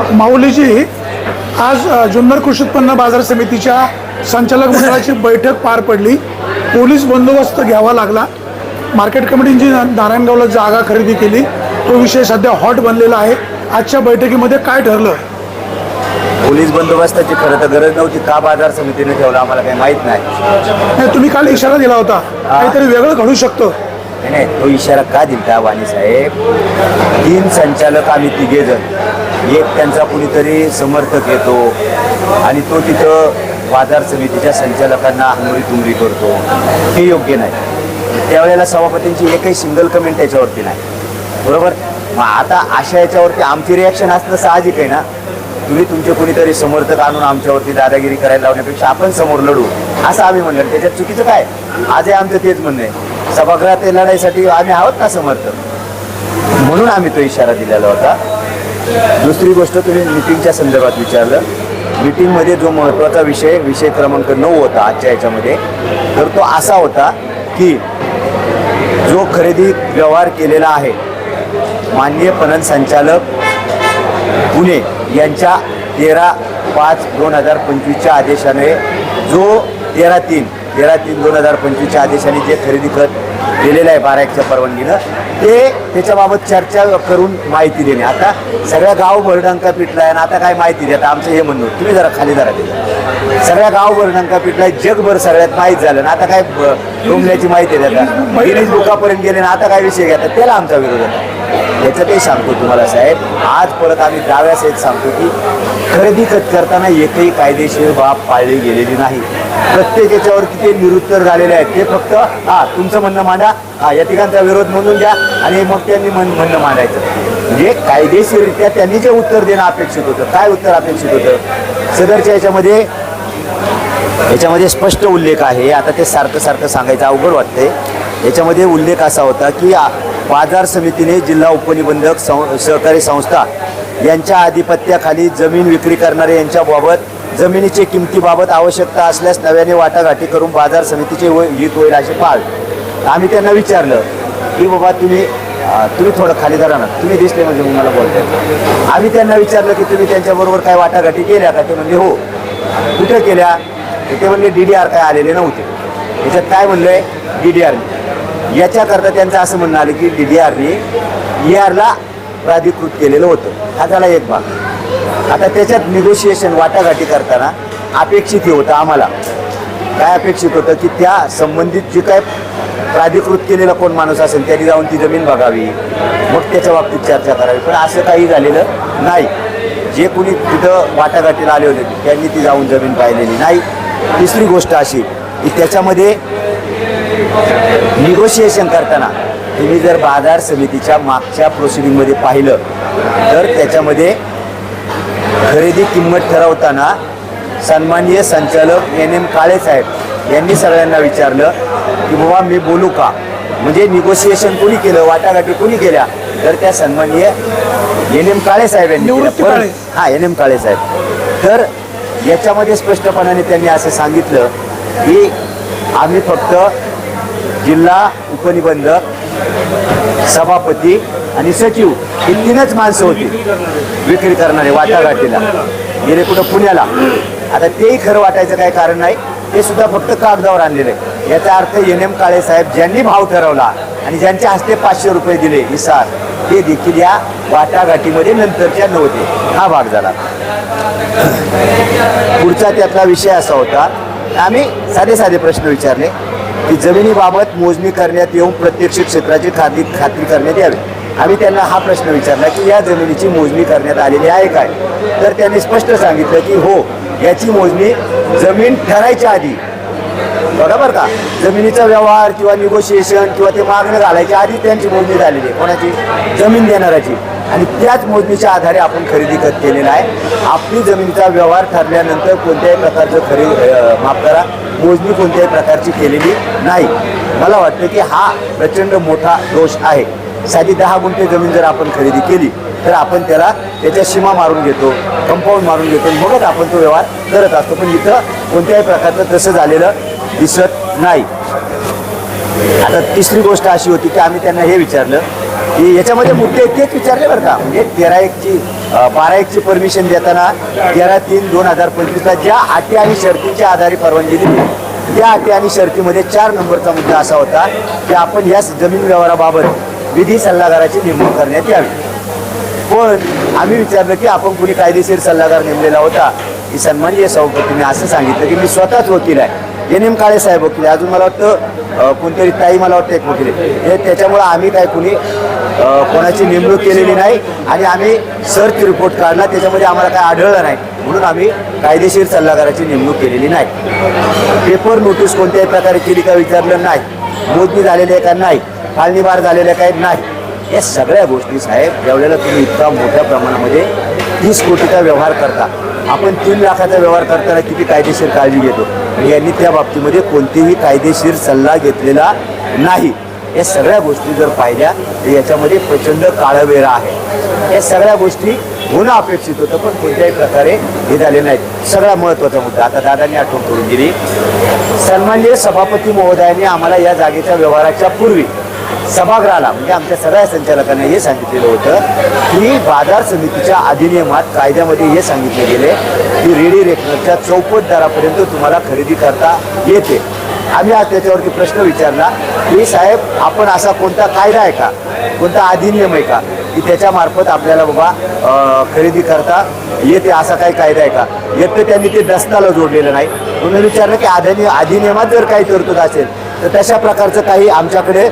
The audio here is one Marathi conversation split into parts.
माऊलीजी आज जुन्नर कृषी उत्पन्न बाजार समितीच्या संचालक मंडळाची बैठक पार पडली. पोलीस बंदोबस्त घ्यावा लागला. मार्केट कमिटीची नारायणगावला जागा खरेदी केली. तो विषय सध्या हॉट बनलेला आहे. आजच्या बैठकीमध्ये काय ठरलं? पोलीस बंदोबस्ताची खरं तर गरज नव्हती. का बाजार समितीने ठेवला? आम्हाला काही माहीत नाही. नाही तुम्ही काल इशारा दिला होता. काहीतरी वेगळं घडू शकतं. नाही, नाही तो इशारा का दिलता वाणी साहेब? तीन संचालक आम्ही तिघे जण एक त्यांचा कुणीतरी समर्थक येतो आणि तो तिथं बाजार समितीच्या संचालकांना हमरी तुंबरी करतो. हे योग्य नाही. त्यावेळेला सभापतींची एकही सिंगल कमेंट त्याच्यावरती नाही. बरोबर? मग आता अशा याच्यावरती आमची रिॲक्शन असणं साहजिक आहे ना? तुम्ही तुमचे कुणीतरी समर्थक आणून आमच्यावरती दादागिरी करायला लावण्यापेक्षा आपण समोर लढू. असं आम्ही म्हणलं. त्याच्यात चुकीचं काय? आजही आमचं तेच म्हणणं आहे. सभागृहात लढाईसाठी आम्ही आहोत ना समर्थक? म्हणून आम्ही तो इशारा दिलेला होता. दुसरी गोष्ट तुम्ही मिटिंगच्या संदर्भात विचारलं. मिटिंगमध्ये जो महत्त्वाचा विषय विषय क्रमांक नऊ होता आजच्या याच्यामध्ये तर तो असा होता की जो खरेदी व्यवहार केलेला आहे माननीय पणन संचालक पुणे यांच्या तेरा पाच दोन हजार पंचवीसच्या आदेशाने जो तेरा तीन तेरा तीन दोन हजार पंचवीसच्या आदेशाने जे खरेदी खत दिलेलं आहे बारा एकच्या परवानगीनं. ते त्याच्याबाबत चर्चा करून माहिती देणे. आता सगळ्या गाव भरडंका पिटला आहे आता काय माहिती द्या आता आमचं हे म्हणणं तुम्ही जरा खाली जरा दिलं. सगळ्या गाव भरडंका पिटला आहे जगभर सगळ्यात माहीत झालं. ना आता काय ब- डोंबल्याची माहिती देतात गिरीज बुकापर्यंत गेले ना आता काय विषय घेतात? त्याला आमचा विरोध आहे. ते सांगतो तुम्हाला साहेब. आज परत आम्ही दाव्यासहित सांगतो की खरेदी करताना एकही कायदेशीर बाब पाळली गेलेली नाही. प्रत्येक याच्यावर किती निरुत्तर झालेले आहेत ते फक्त हा तुमचं म्हणणं मांडा. हा या ठिकाणचा विरोध नोंदून द्या आणि मग त्यांनी म्हणणं मांडायचं. म्हणजे कायदेशीररित्या त्यांनी जे उत्तर देणं अपेक्षित होतं काय उत्तर अपेक्षित होतं? सदरच्या याच्यामध्ये याच्यामध्ये स्पष्ट उल्लेख आहे. आता ते सारखं सारखं सांगायचं अवघड वाटतंय. याच्यामध्ये उल्लेख असा होता की बाजार समितीने जिल्हा उपनिबंधक सं सहकारी संस्था यांच्या आधिपत्याखाली जमीन विक्री करणारे यांच्याबाबत जमिनीच्या किमतीबाबत आवश्यकता असल्यास नव्याने वाटाघाटी करून बाजार समितीचे हित होईल असे पाल आम्ही त्यांना विचारलं की बाबा तुम्ही तुम्ही थोडं खाली धरा ना तुम्ही दिसले म्हणजे मला बोलताय आम्ही त्यांना विचारलं की तुम्ही त्यांच्याबरोबर काय वाटाघाटी केल्या का? ते म्हणजे हो. कुठे केल्या? ते म्हणले डी डी आर काय आलेले नव्हते. याच्यात काय म्हणलंय? डी डी आर याच्याकरता त्यांचं असं म्हणणं आलं की डी डी आरने ई आरला प्राधिकृत केलेलं होतं. हा झाला एक भाग. आता त्याच्यात निगोशिएशन वाटाघाटी करताना अपेक्षित हे होतं आम्हाला. काय अपेक्षित होतं की त्या संबंधित जे काय प्राधिकृत केलेला कोण माणूस असेल त्यांनी जाऊन ती जमीन बघावी. मग त्याच्या बाबतीत चर्चा करावी. पण असं काही झालेलं नाही. जे कोणी तिथं वाटाघाटीला आले होते त्यांनी ती जाऊन जमीन पाहिलेली नाही. तिसरी गोष्ट अशी की त्याच्यामध्ये निगोशिएशन करताना तुम्ही जर बाजार समितीच्या मागच्या प्रोसिडिंगमध्ये पाहिलं तर त्याच्यामध्ये खरेदी किंमत ठरवताना सन्माननीय संचालक एन एम काळे साहेब यांनी सगळ्यांना विचारलं की बाबा मी बोलू का? म्हणजे निगोशिएशन कोणी केलं? वाटाघाटी कोणी केल्या? तर त्या सन्माननीय एन एम काळे साहेब यांनी. हा एन एम काळे साहेब. तर याच्यामध्ये स्पष्टपणाने त्यांनी असं सांगितलं की आम्ही फक्त जिल्हा उपनिबंधक सभापती आणि सचिव ही तीनच माणसं होती विक्री करणारे वाटाघाटीला. गेले कुठं पुण्याला. आता तेही खरं वाटायचं काही कारण नाही. ते सुद्धा फक्त कागदावर आणलेलं. आहे याचा अर्थ एन एम काळे साहेब ज्यांनी भाव ठरवला आणि ज्यांच्या हस्ते पाचशे रुपये दिले इसार ते देखील या वाटाघाटीमध्ये नंतरच्या नव्हते हा भाग झाला. पुढचा त्यातला विषय असा होता आम्ही साधे साधे प्रश्न विचारले की जमिनीबाबत मोजणी करण्यात येऊन प्रत्यक्ष क्षेत्राची खात्री खात्री करण्यात यावी. आम्ही त्यांना हा प्रश्न विचारला की या जमिनीची मोजणी करण्यात आलेली आहे काय? तर त्यांनी स्पष्ट सांगितलं की हो याची मोजणी जमीन ठरायच्या आधी बघा बरं का? जमिनीचा व्यवहार किंवा निगोशिएशन किंवा ते मागणं घालायच्या आधी त्यांची मोजणी झालेली आहे. कोणाची? जमीन देणाऱ्याची. आणि त्याच मोजणीच्या आधारे आपण खरेदी खत केलेला आहे. आपली जमिनीचा व्यवहार ठरल्यानंतर कोणत्याही प्रकारचं खरेदी माफ करा मोजणी कोणत्याही प्रकारची केलेली नाही. मला वाटतं की हा प्रचंड मोठा दोष आहे. साधी दहा गुंठे जमीन जर आपण खरेदी केली तर आपण त्याला त्याच्या सीमा मारून घेतो कंपाऊंड मारून घेतो मगच आपण तो व्यवहार करत असतो. पण इथं कोणत्याही प्रकारचं तसं झालेलं दिसत नाही. आता तिसरी गोष्ट अशी होती की आम्ही त्यांना हे विचारलं की याच्यामध्ये मुद्दे तेच विचारले बरं का. म्हणजे तेरा एकची बारा एकची परमिशन देताना तेरा तीन दोन हजार पंचवीसला ज्या अटी आणि शर्तीच्या आधारे परवानगी दिली त्या अटी आणि शर्तीमध्ये चार नंबरचा मुद्दा असा होता की आपण याच जमीन व्यवहाराबाबत विधी सल्लागाराची नेमणूक करण्यात यावी. पण आम्ही विचारलं की आपण कुणी कायदेशीर सल्लागार नेमलेला होता. की सन्माननीय सभापतीने असं सांगितलं की मी स्वतःच वकील आहे. एन एम काळे साहेब वकील अजून मला वाटतं कोणतरी ताई मला वाटतं एक वकील हे त्याच्यामुळं आम्ही काय कुणी कोणाची नेमणूक केलेली नाही आणि आम्ही सर्च रिपोर्ट काढला त्याच्यामध्ये आम्हाला काय आढळलं नाही. म्हणून आम्ही कायदेशीर सल्लागाराची नेमणूक केलेली नाही. पेपर नोटीस कोणत्याही प्रकारे केली का विचारलं नाही. मोजणी झालेली आहे का नाही. फाळणीबार झालेल्या काही नाही. या सगळ्या गोष्टी साहेब ज्यावेळेला तुम्ही इतका मोठ्या प्रमाणामध्ये तीस कोटीचा व्यवहार करता. आपण तीन लाखाचा व्यवहार करताना किती कायदेशीर काळजी घेतो? आणि यांनी त्या बाबतीमध्ये कोणतीही कायदेशीर सल्ला घेतलेला नाही. या सगळ्या गोष्टी जर पाहिल्या तर याच्यामध्ये प्रचंड काळवेरा आहे. या सगळ्या गोष्टी होणं अपेक्षित होतं पण कोणत्याही प्रकारे हे झाले नाहीत. सगळा महत्त्वाचा मुद्दा आता दादांनी आठवण करून दिली. सन्माननीय सभापती महोदयाने आम्हाला या जागेच्या व्यवहाराच्या पूर्वी सभागृहाला म्हणजे आमच्या सगळ्या संचालकांना हे सांगितलेलं होतं की बाजार समितीच्या अधिनियमात कायद्यामध्ये हे सांगितले गेले की रेडी रेकनरच्या चौपट दरापर्यंत तुम्हाला खरेदी करता येते. आम्ही आज त्याच्यावरती प्रश्न विचारला की साहेब आपण असा कोणता कायदा आहे का? कोणता अधिनियम आहे का की त्याच्यामार्फत आपल्याला बाबा खरेदी करता येते असा काही कायदा आहे का? येत तर त्यांनी ते दस्ताला जोडलेलं नाही. म्हणून विचारलं की अधिनि अधिनियमात जर काही तरतूद असेल तर तशा प्रकारचं काही आमच्याकडे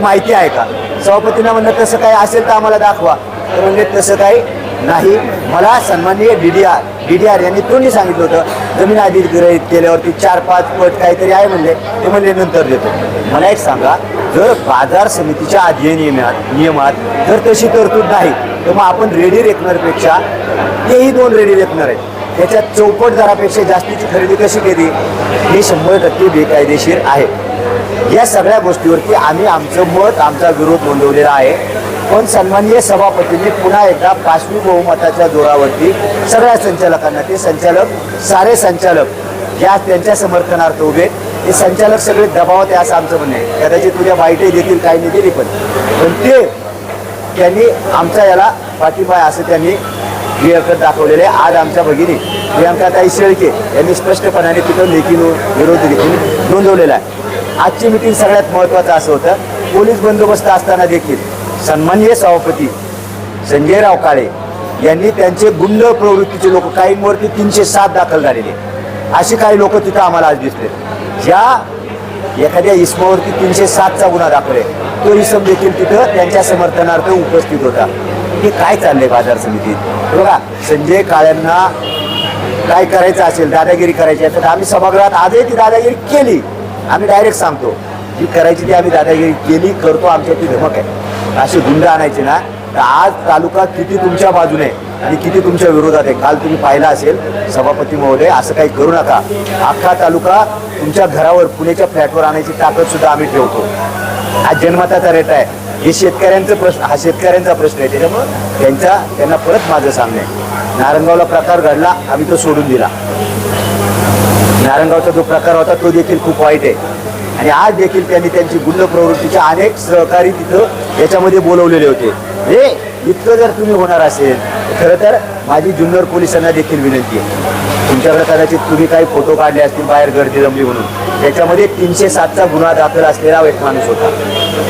माहिती आहे का? सभापतींना म्हणलं तसं काही असेल तर आम्हाला दाखवा. तर म्हणजे तसं काही नाही. मला सन्माननीय D D R D D R यांनी तोंडी सांगितलं होतं. जमीन अधिग्रहित केल्यावरती चार पाच पट काहीतरी आहे म्हणले. ते म्हणले नंतर देतो. मला एक सांगा जर बाजार समितीच्या अधिनियमात नियमात जर तशी तरतूद नाही तर मग आपण रेडी रेकनरपेक्षा तेही दोन रेडी रेकनर आहेत. त्याच्यात चौपट दरापेक्षा जास्तीची खरेदी कशी केली? हे शंभर टक्के बेकायदेशीर आहे. या सगळ्या गोष्टीवरती आम्ही आमचं मत आमचा विरोध नोंदवलेला आहे. पण सन्माननीय सभापतींनी पुन्हा एकदा पाचवी बहुमताच्या जोरावरती सगळ्या संचालकांना ते संचालक सारे संचालक या त्यांच्या समर्थनार्थ उभे ते संचालक सगळे दबावात आहे असं आमचं म्हणणं आहे. कदाचित तुझ्या वाईटही देतील काही नाही दिली पण. पण ते त्यांनी आमचा याला पाठिंबा आहे असं त्यांनी क्लिअर दाखवलेले आहे. आज आमच्या भगिनी प्रियांकाताई शेळके यांनी स्पष्टपणाने तिथं लेखी विरोध देखील नोंदवलेला आहे. आजची मिटिंग सगळ्यात महत्त्वाचं असं होतं. पोलीस बंदोबस्त असताना देखील सन्माननीय सभापती संजयराव काळे यांनी त्यांचे गुंड प्रवृत्तीचे लोक काहींवरती तीनशे सात दाखल झालेले. असे काही लोक तिथं आम्हाला आज दिसले. ज्या एखाद्या इस्मावरती तीनशे सातचा गुन्हा दाखल आहे तो इसम देखील तिथं त्यांच्या समर्थनार्थ उपस्थित होता. हे काय चाललंय बाजार समितीत? बघा संजय काळ्यांना काय करायचं असेल दादागिरी करायची असेल तर आम्ही सभागृहात आजही ती दादागिरी केली. आम्ही डायरेक्ट सांगतो जी करायची ती आम्ही दादागिरी केली करतो आमच्यावरती धमक आहे. अशी गुंड आणायची ना तर आज तालुका किती तुमच्या बाजूने आणि किती तुमच्या विरोधात आहे? काल तुम्ही पाहिला असेल सभापती महोदय असं काही करू नका. अख्खा तालुका तुमच्या घरावर पुण्याच्या फ्लॅटवर आणायची ताकद सुद्धा आम्ही ठेवतो. हा जन्मताचा रेट आहे. हे शेतकऱ्यांचा प्रश्न हा शेतकऱ्यांचा प्रश्न आहे. त्याच्यामुळं त्यांच्या त्यांना परत माझं सांगणे आहे. नारंगावला प्रकार घडला आम्ही तो सोडून दिला. नारंगावचा जो प्रकार होता तो देखील खूप वाईट आहे. आणि आज देखील त्यांनी त्यांची गुंड प्रवृत्तीचे अनेक सहकारी तिथं याच्यामध्ये बोलवलेले होते. हे इतकं जर तुम्ही होणार असेल खरं तर माझी जुन्नर पोलिसांना देखील विनंती आहे. तुमच्याकडे कदाचित तुम्ही काही फोटो काढले असतील बाहेर गर्दी जमली म्हणून. त्याच्यामध्ये तीनशे सातचा गुन्हा दाखल असलेला एक माणूस होता.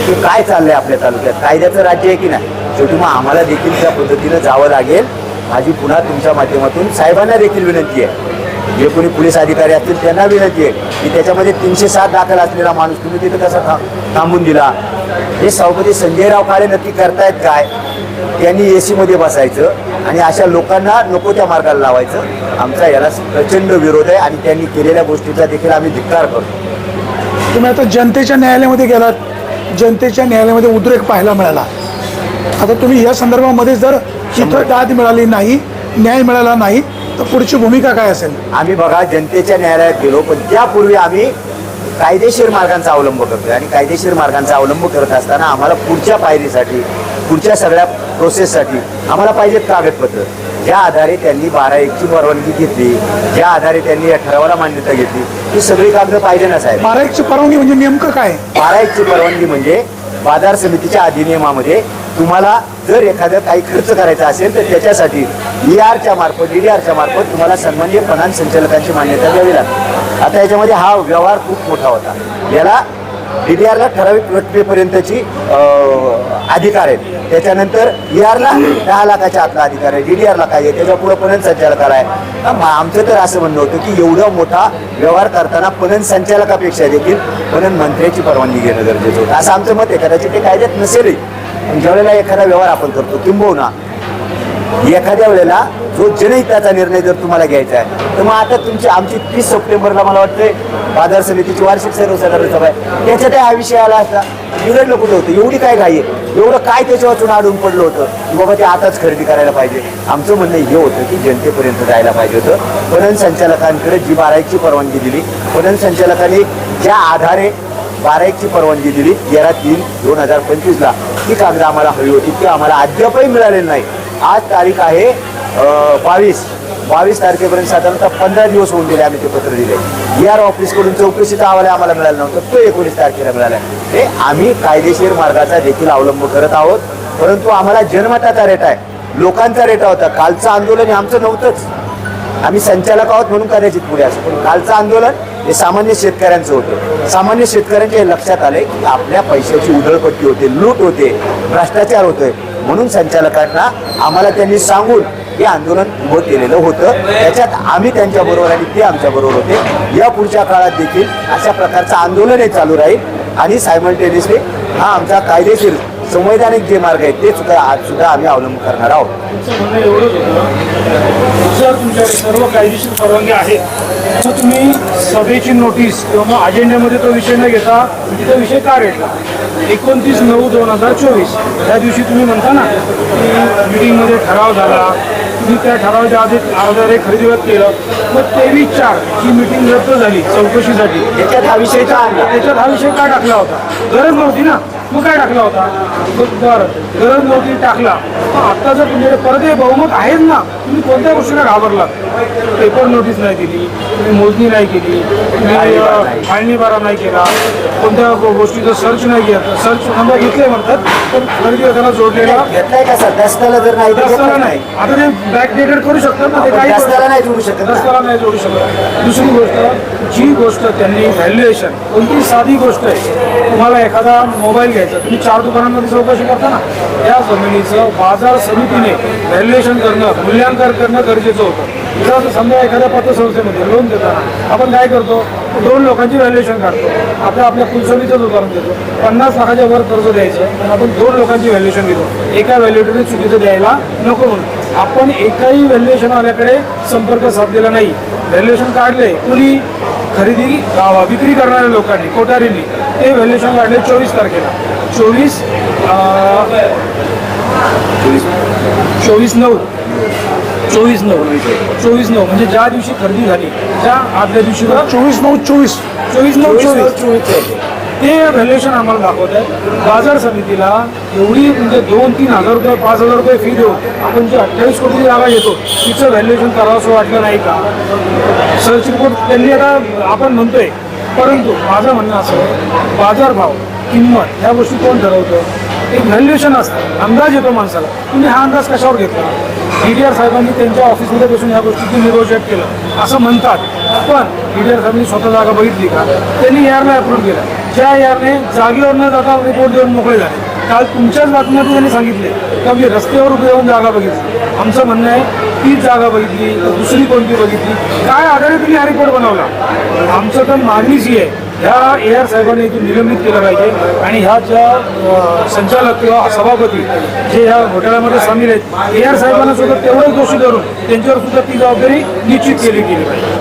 की काय चाललंय आपल्या तालुक्यात? कायद्याचं राज्य आहे की नाही? शेवटी मग आम्हाला देखील त्या पद्धतीनं जावं लागेल. माझी पुन्हा तुमच्या माध्यमातून साहेबांना देखील विनंती आहे. जे कोणी पोलीस अधिकारी असतील त्यांना विनंती आहे की त्याच्यामध्ये तीनशे सात दाखल असलेला माणूस तुम्ही तिथं कसा था थांबून दिला. हे सभापती संजयराव काळे नक्की करतायत काय? त्यांनी ए सीमध्ये बसायचं आणि अशा लोकांना नको त्या मार्गाला लावायचं. आमचा याला प्रचंड विरोध आहे आणि त्यांनी केलेल्या गोष्टीचा देखील आम्ही धिक्कार करतो. तुम्ही आता जनतेच्या न्यायालयामध्ये गेलात. जनतेच्या न्यायालयामध्ये उद्रेक पाहायला मिळाला. आता तुम्ही या संदर्भामध्ये जर इथं दाद मिळाली नाही न्याय मिळाला नाही तर पुढची भूमिका काय असेल? आम्ही बघा जनतेच्या न्यायालयात गेलो पण त्यापूर्वी आम्ही कायदेशीर मार्गांचा अवलंब करतोय आणि कायदेशीर मार्गांचा अवलंब करत असताना आम्हाला पुढच्या पायरीसाठी पुढच्या सगळ्या प्रोसेससाठी आम्हाला पाहिजेत कागदपत्र. ज्या आधारे त्यांनी बारा एकची परवानगी घेतली ज्या आधारे त्यांनी या ठरावाला मान्यता घेतली ही सगळी कागद पाहिजे ना साहेब? बारा एकची परवानगी म्हणजे नेमकं काय? बारा एकची परवानगी म्हणजे बाजार समितीच्या अधिनियमामध्ये तुम्हाला जर एखादं काही खर्च करायचा असेल तर त्याच्यासाठी ई आरच्या मार्फत डी डी आरच्या मार्फत तुम्हाला सन्मान्य पणन संचालकांची मान्यता द्यावी लागते. आता याच्यामध्ये हा व्यवहार खूप मोठा होता. याला डी डी आरला ठराविक रकमेपर्यंतची अधिकार आहेत. त्याच्यानंतर डी आरला दहा लाखाच्या आतला अधिकार आहे. डी डी आरला काय आहे? त्याच्या पुढं पणन संचालकाला आहे. मा- आमचं तर असं म्हणणं होतं की एवढा मोठा व्यवहार करताना पणन संचालकापेक्षा देखील पणन मंत्र्याची परवानगी घेणं गरजेचं होतं. असं आमचं मत आहे. कदाचित ते कायद्यात नसेलही. पण ज्यावेळेला एखादा व्यवहार आपण करतो किंबहुना एखाद्या वेळेला जो जनहिताचा निर्णय जर तुम्हाला घ्यायचा आहे तर मग आता तुमची आमची तीस सप्टेंबरला मला वाटतंय बाजार समितीची वार्षिक सर्वसाधारण सभा आहे. त्याच्यात हा विषय आला असता? बिघडलं कुठं होतं? एवढी काय घाई आहे? एवढं काय त्याच्या वाचून अडून पडलं होतं? की बाबा ते आताच खरेदी करायला पाहिजे. आमचं म्हणणं हे होतं की जनतेपर्यंत जायला पाहिजे होतं. पणन संचालकांकडे जी मारायची परवानगी दिली. पणन संचालकांनी ज्या आधारे बाराईची परवानगी दिली. तेरा तीन दोन हजार पंचवीसला. ती कागद आम्हाला हवी होती. ती आम्हाला अद्यापही मिळालेली नाही. आज तारीख आहे बावीस. बावीस तारखेपर्यंत साधारणतः पंधरा दिवस होऊन गेले आम्ही ते पत्र दिले. आर ऑफिसकडून चौकशीचा अहवाल आम्हाला मिळाला नव्हता. तो एकोणीस तारखेला मिळाला. हे आम्ही कायदेशीर मार्गाचा देखील अवलंब करत आहोत. परंतु आम्हाला जन्मताचा रेट आहे. लोकांचा रेटा होता. कालचं आंदोलन हे आमचं नव्हतंच. आम्ही संचालक आहोत म्हणून कदाचित पुढे असं. पण कालचं आंदोलन हे सामान्य शेतकऱ्यांचं होतं. सामान्य शेतकऱ्यांच्या हे लक्षात आले की आपल्या पैशाची उधळपट्टी होते लूट होते भ्रष्टाचार होतोय. म्हणून संचालकांना आम्हाला त्यांनी सांगून हे आंदोलन उभं केलेलं होतं. त्याच्यात आम्ही त्यांच्या बरोबर आणि ते आमच्या बरोबर होते. या पुढच्या काळात देखील अशा प्रकारचं आंदोलन हे चालू राहील. आणि सायमल्टेनियसली हा आमचा कायदेशीर संवैधानिक जे मार्ग आहेत ते सुद्धा आज सुद्धा आम्ही अवलंब करणार आहोत. तुमच्याकडे सर्व कायदेशीर परवानगी आहे तर तुम्ही सभेची नोटीस किंवा मग अजेंड्यामध्ये तो विषय न घेता तो विषय का रेटला? एकोणतीस नऊ दोन हजार चोवीस. त्या दिवशी तुम्ही म्हणता ना की मिटिंगमध्ये ठराव झाला तुम्ही त्या ठरावाच्या आधी आधारे खरेदी रद्द केलं मग तेवीस चार ही मिटिंग रद्द झाली चौकशीसाठी. त्याच्यात हा विषय का आणला? त्याच्यात हा विषय का टाकला होता? गरज नव्हती ना. मग काय टाकला होता? बरं. गरज नव्हती टाकला. मग आता जर तुमच्याकडे परत हे बहुमत आहेच ना तुम्ही कोणत्या गोष्टीला घाबरला पेपर नोटीस नाही दिली तुम्ही मोजणी नाही केली तुम्ही फाळणी बारा नाही. केला कोणत्या गोष्टीचं सर्च नाही केलं. सर्च समजा घेतले म्हणतात पण खरेदी करताना जोडलेला घेतलाय का सर? दस्ताला जर नाही तर दस्ताला नाही. आता ते बॅक डेटेड करू शकतात ना ते काही दस्ताला नाही जोडू शकत. दस्ताला नाही जोडू शकत. दुसरी गोष्ट जी गोष्ट त्यांनी व्हॅल्युएशन कोणती साधी गोष्ट आहे? तुम्हाला एखादा मोबाईल घ्यायचं. तुम्ही चार दुकानांमध्ये चौकशी करता ना त्या जमिनीचं बाजार समितीने व्हॅल्युएशन करणं मूल्यांकन करणं गरजेचं होतं. जर समजा एखाद्या पतसंस्थेमध्ये लोन देताना आपण काय करतो दोन लोकांची व्हॅल्युएशन काढतो. आपल्या आपल्या कुलसोबीचंच उदाहरण देतो. पन्नास लाखाच्या वर कर्ज द्यायचं आपण दोन लोकांची व्हॅल्युएशन घेतो एका व्हॅल्युएटरने चुकीचं द्यायला नको म्हणून. आपण एकाही व्हॅल्युएशनवाल्याकडे संपर्क साधलेला नाही. व्हॅल्युएशन काढले कुणी खरेदी विक्री करणाऱ्या लोकांनी कोठारींनी ते व्हॅल्युएशन काढले चोवीस तारखेला. चोवीस चोवीस नऊ. चोवीस नऊ. चोवीस नऊ म्हणजे ज्या दिवशी खरेदी झाली त्या आदल्या दिवशी चोवीस नऊ चोवीस. चोवीस नऊ चोवीस. चोवीस. ते व्हॅल्युएशन आम्हाला दाखवत आहे बाजार समितीला एवढी म्हणजे दोन तीन हजार रुपये पाच हजार रुपये फी देऊन आपण जी अठ्ठावीस कोटी जागा घेतो तिचं व्हॅल्युएशन करावं असं वाटलं नाही का? सर्च रिपोर्ट त्यांनी आता आपण म्हणतोय परंतु माझं म्हणणं असं बाजारभाव किंमत ह्या गोष्टी कोण ठरवतं? एक व्हॅल्युएशन असतं. अंदाज येतो माणसाला. तुम्ही हा अंदाज कशावर घेतला? डी डी आर साहेबांनी त्यांच्या ऑफिसमध्ये बसून ह्या गोष्टीची निगोशिएट केलं. असं म्हणतात. पण डी डी आर साहेबांनी स्वतः जागा बघितली का? त्यांनी यारला अप्रूव्ह केलं. ज्या याने जागेवर न जाता रिपोर्ट देऊन मोकळे झाले. काल तुमच्याच बातम्यातून त्यांनी सांगितले का मी रस्त्यावर उभे राहून जागा बघितली. आमचं म्हणणं आहे ती जागा बघितली दुसरी कोणती बघितली? काय आधारे तुम्ही हा रिपोर्ट बनवला? आमचं तर मागणीच ही आहे. ह्या ए आर साहेबांनी इथून निलंबित केलं पाहिजे आणि ह्या ज्या संचालक किंवा सभापती जे ह्या घोटाळ्यामध्ये सामील आहेत ए आर साहेबांना सुद्धा तेवढंच दोषी धरून त्यांच्यावर सुद्धा ती जबाबदारी निश्चित केली गेली पाहिजे.